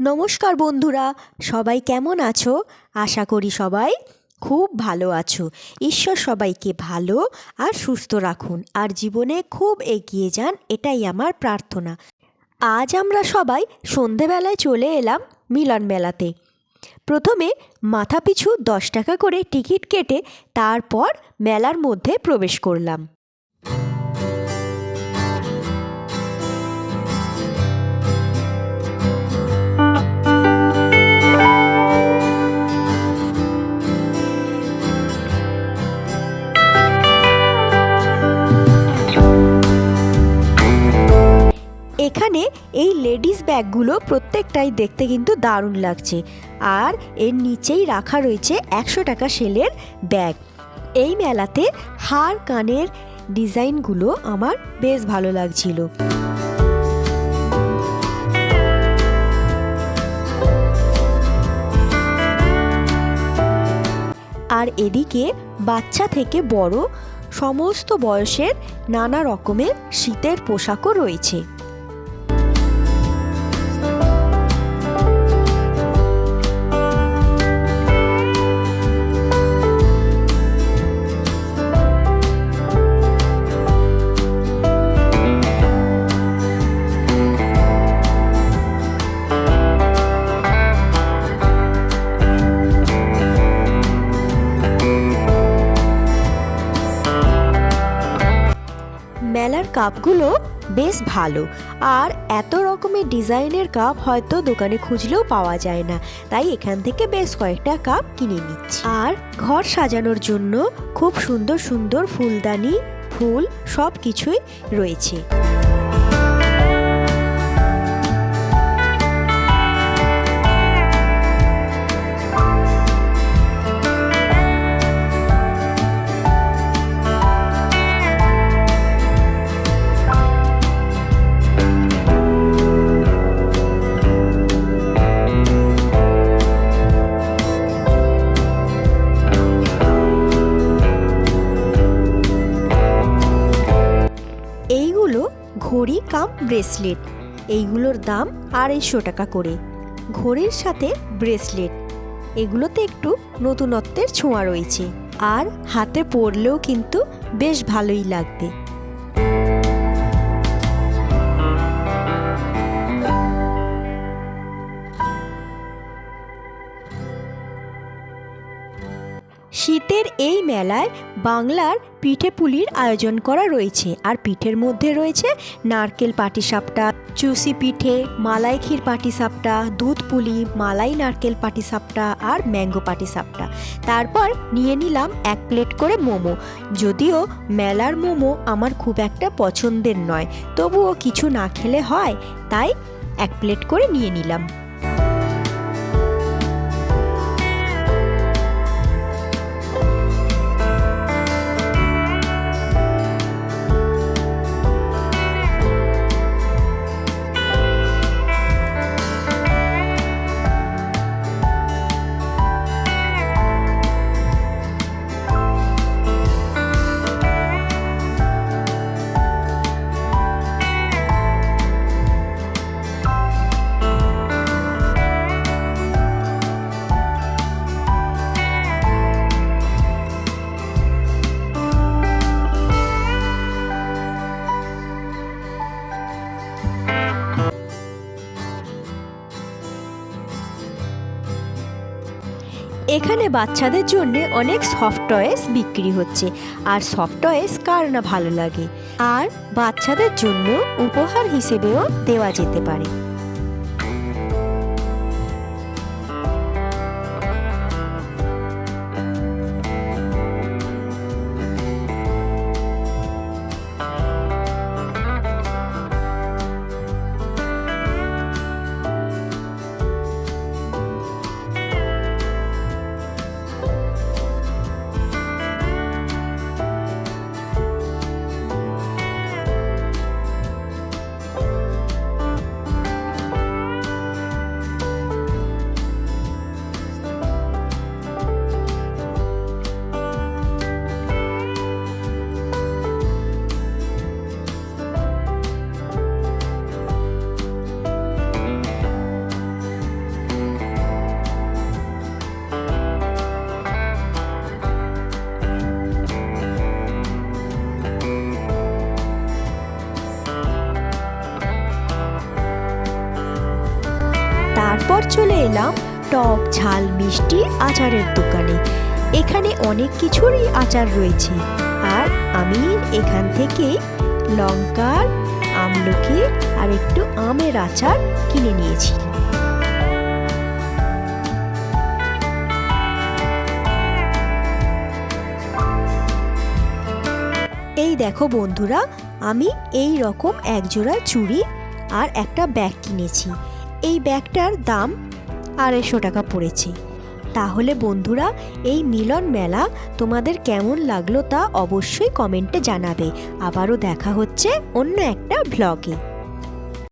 নমস্কার বন্ধুরা, সবাই কেমন আছো? আশা করি সবাই খুব ভালো আছো। ঈশ্বর সবাইকে ভালো আর সুস্থ রাখুন আর জীবনে খুব এগিয়ে যান, এটাই আমার প্রার্থনা। আজ আমরা সবাই সন্ধেবেলায় চলে এলাম মিলন মেলাতে। প্রথমে মাথাপিছু দশ টাকা করে টিকিট কেটে তারপর মেলার মধ্যে প্রবেশ করলাম। এখানে এই লেডিস ব্যাগগুলো প্রত্যেকটাই দেখতে কিন্তু দারুণ লাগছে। আর এর নিচেই রাখা রয়েছে একশো টাকা সেলের ব্যাগ। এই মেলাতে হার কানের ডিজাইনগুলো আমার বেশ ভালো লাগছিল। আর এদিকে বাচ্চা থেকে বড় সমস্ত বয়সের নানা রকমের শীতের পোশাকও রয়েছে। কাপগুলো বেশ ভালো। আর এত রকমের ডিজাইনের কাপ হয়তো দোকানে খুঁজলেও পাওয়া যায় না। তাই এখান থেকে বেশ কয়েকটা কাপ কিনে নিচ্ছি। আর ঘর সাজানোর জন্য খুব সুন্দর সুন্দর ফুলদানি, ফুল সব কিছুই রয়েছে। এইগুলো ঘড়ি কাম ব্রেসলেট। এইগুলোর দাম আড়াইশো টাকা করে। ঘড়ির সাথে ব্রেসলেট। এগুলোতে একটু নতুনত্বের ছোঁয়া রয়েছে। আর হাতে পরলেও কিন্তু বেশ ভালোই লাগবে। শীতের এই মেলায় বাংলার পিঠে পুলির আয়োজন করা রয়েছে। আর পিঠের মধ্যে রয়েছে নারকেল পাটিসাপটা চুষি পিঠে, মালাই ক্ষীর পাটিসাপটা, দুধ পুলি, মালাই নারকেল পাটিসাপটা আর ম্যাঙ্গো পাটিসাপটা। তারপর নিয়ে নিলাম এক প্লেট করে মোমো। যদিও মেলার মোমো আমার খুব একটা পছন্দের নয়, তবুও কিছু না খেলে হয়, তাই এক প্লেট করে নিয়ে নিলাম। এখানে বাচ্চাদের জন্য অনেক সফট টয়েস বিক্রি হচ্ছে। আর সফট টয়েস কার না ভালো লাগে? আর বাচ্চাদের জন্য উপহার হিসেবেও দেওয়া যেতে পারে। এরপর চলে এলাম টক ঝাল মিষ্টি আচারের দোকানে। এখানে অনেক কিছুরই আচার রয়েছে। আর আমি এখান থেকে লঙ্কার, আমলকি আর একটু আমের আচার কিনে নিয়েছি। এই দেখো বন্ধুরা, আমি এই রকম একজোড়া চুড়ি আর একটা ব্যাগ কিনেছি। এই ব্যাগটার দাম আড়াইশো টাকা পড়েছে। তাহলে বন্ধুরা, এই মিলন মেলা তোমাদের কেমন লাগল তা অবশ্যই কমেন্টে জানাবে। আবারও দেখা হচ্ছে অন্য একটা ব্লগে।